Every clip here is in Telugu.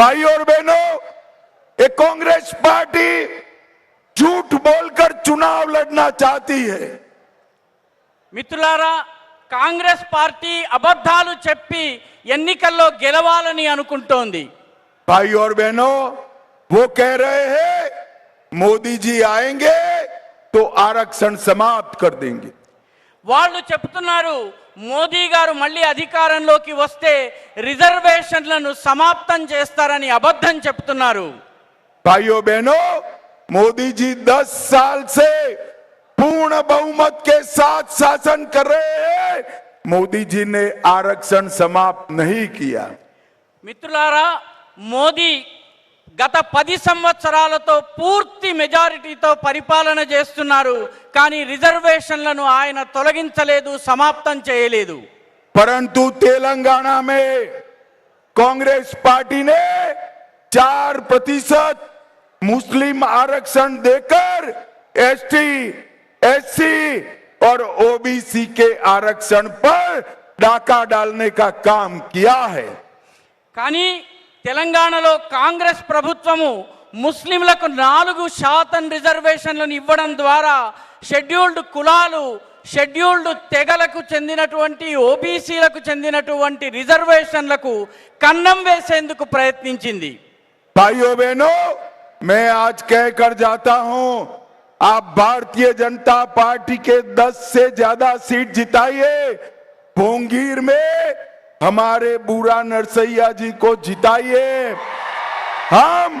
भाई और बहनों ये कांग्रेस पार्टी झूठ बोलकर चुनाव लड़ना चाहती है మిత్రులారా కాంగ్రెస్ పార్టీ అబద్ధాలు చెప్పి ఎన్నికల్లో గెలవాలని అనుకుంటోంది भाई और बहनों वो कह रहे हैं मोदी जी आएंगे तो आरक्षण समाप्त कर देंगे వాళ్ళు చెప్తున్నారు మోదీ గారు మళ్ళీ అధికారంలోకి వస్తే రిజర్వేషన్లను సమాప్తం చేస్తారని అబద్ధం చెప్తున్నారు भाइयों बहनों मोदी जी 10 साल से पूर्ण बहुमत के साथ शासन कर रहे हैं मोदी जी ने आरक्षण समाप्त नहीं किया మిత్రులారా మోదీ గత పది సంవత్సరాలతో పూర్తి మెజారిటీతో పరిపాలన చేస్తున్నారు కానీ రిజర్వేషన్లను ఆయన తొలగించలేదు సమాప్తం చేయలేదు परंतु तेलंगाना में कांग्रेस पार्टी ने चार प्रतिशत मुस्लिम आरक्षण देकर एसटी एससी और ओबीसी के आरक्षण पर डाका डालने का काम किया है కానీ తెలంగాణలో కాంగ్రెస్ ప్రభుత్వము ముస్లింలకు నాలుగు శాతం రిజర్వేషన్లను ఇవ్వడం ద్వారా షెడ్యూల్డ్ కులాలు షెడ్యూల్డ్ తెగలకు చెందినటువంటి ఓబీసీలకు చెందినటువంటి రిజర్వేషన్లకు కన్నం వేసేందుకు ప్రయత్నించింది भाइयों बहनों मैं आज कहकर जाता हूं आप भारतीय जनता पार्टी के 10 से ज्यादा सीट जिताइए भोंगीर में हमारे बूढ़ा नरसैया जी को जिताइए हम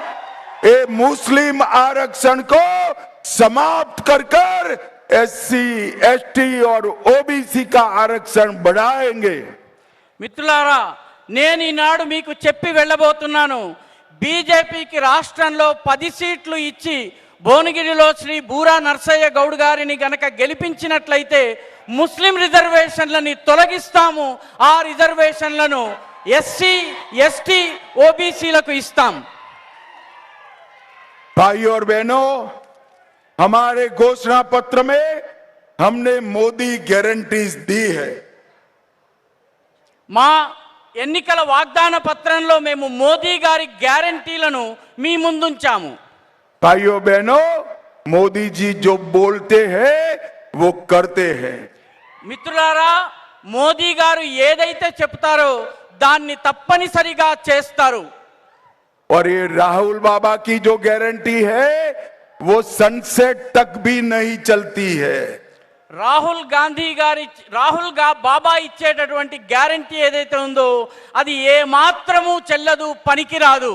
ये मुस्लिम आरक्षण को समाप्त कर कर एससी एसटी और ओबीसी का आरक्षण बढ़ाएंगे మిత్రులారా నేను ఈనాడు మీకు చెప్పి వెళ్ళబోతున్నాను బీజేపీకి రాష్ట్రంలో పది సీట్లు ఇచ్చి భువనగిరిలో శ్రీ బూరా నర్సయ్య గౌడ్ గారిని గనక గెలిపించినట్లయితే ముస్లిం రిజర్వేషన్లని తొలగిస్తాము ఆ రిజర్వేషన్లను ఎస్సీ ఎస్టీ ఓబీసీలకు ఇస్తాం भाई और बहनों हमारे घोषणा पत्र में हमने मोदी गारंटीज दी है మా ఎన్నికల వాగ్దాన పత్రంలో మేము మోదీ గారి గ్యారంటీలను మీ ముందుంచాము भाइयों बहनों मोदी जी जो बोलते हैं वो करते हैं మిత్రులారా మోదీ గారు ఏదైతే చెప్తారో దాన్ని తప్పనిసరిగా చేస్తారు और ये राहुल बाबा की जो गारंटी है वो सनसेट तक भी नहीं चलती है రాహుల్ గాంధీ గారి రాహుల్ గా బాబా ఇచ్చేటటువంటి గ్యారంటీ ఏదైతే ఉందో అది ఏ మాత్రము చెల్లదు పనికిరాదు